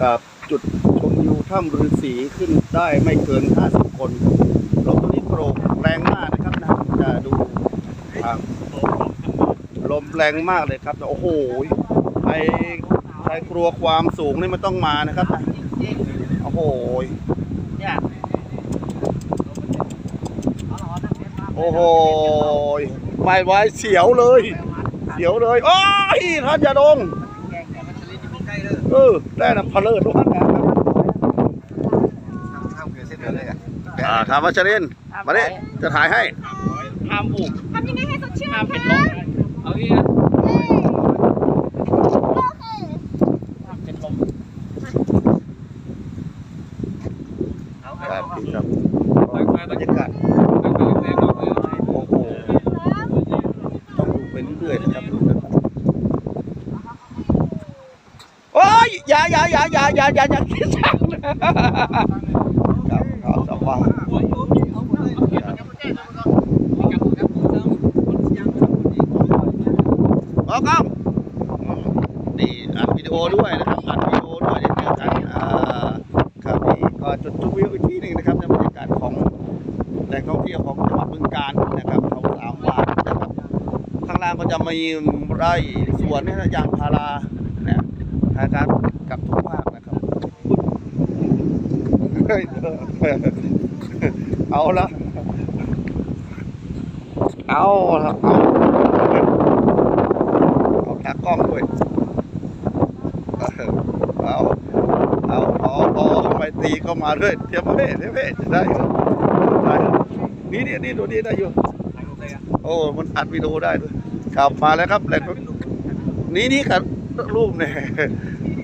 กับจุดชมวิวถ้ำฤาษีขึ้นได้ไม่เกิน 50 คนลมตัวนี้โปร่งแรงมากนะครับนะจะดูลมแรงมากเลยครับโอ้โหใครใครกลัวความสูงนี่มันต้องมานะครับนะโอ้โหโอ้โหไม่ไหวเสียวเลย เสียวเลย โอ้ยท่านอย่าดง เออได้นะพะเลิศทุกท่านนะครับอ่าถามวัชรินทร์มาดิจะถ่ายให้ ห้ามบุกทำยังไงให้สดชื่นห้ามเป็นลคะมเอาอีกนะโอเคห้ามเป็นลมครับดีครับค่อยๆบรรยากาศ ค่อยๆแรงออกเลย โอ้โหต้องดูไปเรื่อยๆนะครับดูนะครับโอ้ ยอย่าอย่าอย่าอย่าอย่าอย่าอย่าคิดสั่งนะครับเอสว่างเอากล้องนี่อัดวิดีโอด้วยนะครับอัดวิดีโอด้วยเดี๋ยวจอกันอ่าครับนี่ก็จุดชมวิวอีกที่หนึ่งนะครับในบรรยากาศของแหล่งท่องเที่ยวของจังหวัดบึงกาฬนะครับเขาสามวานนะครับข้างล่างก็จะมีไร่สวนนี่นะยางพารา นี่ยคล้ายๆกับทุกภาคนะครับ เอาละเอาละเอาเอาตากล้องด้วยเออเอาเอาพอพอไปตีก็มาด้วยเทียบเพ่เทียบเพ่จะได้อยู่ได้นี่นี่นี่ดูนี่ได้อยู่โอ้มันอัดวิดีโอได้ด้วยครับมาแล้วครับแหล่งนี่นี่ครับ รูปเนี่ย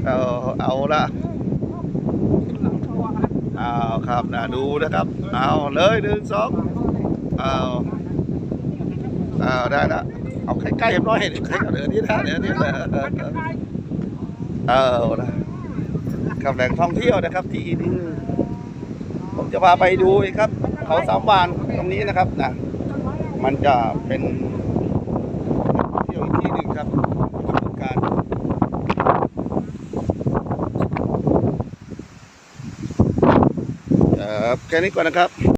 เอาเอาละเอาครับนะดูนะครับ เอาเลยหนึ่งสองเอาเอาได้ละเอาใกล้ๆหน่อยใกล้ๆเดี๋ยวนี้นะเดี๋ยวนี้นะเอาละครับแหล่งท่องเที่ยวนะครับ ที่นี่ผมจะพาไปดูครับ เขาสามวานตรงนี้นะครับนะมันจะเป็นเที่ยวอีกที่หนึ่งครับของการ ครับ แค่นี้ก่อนนะครับ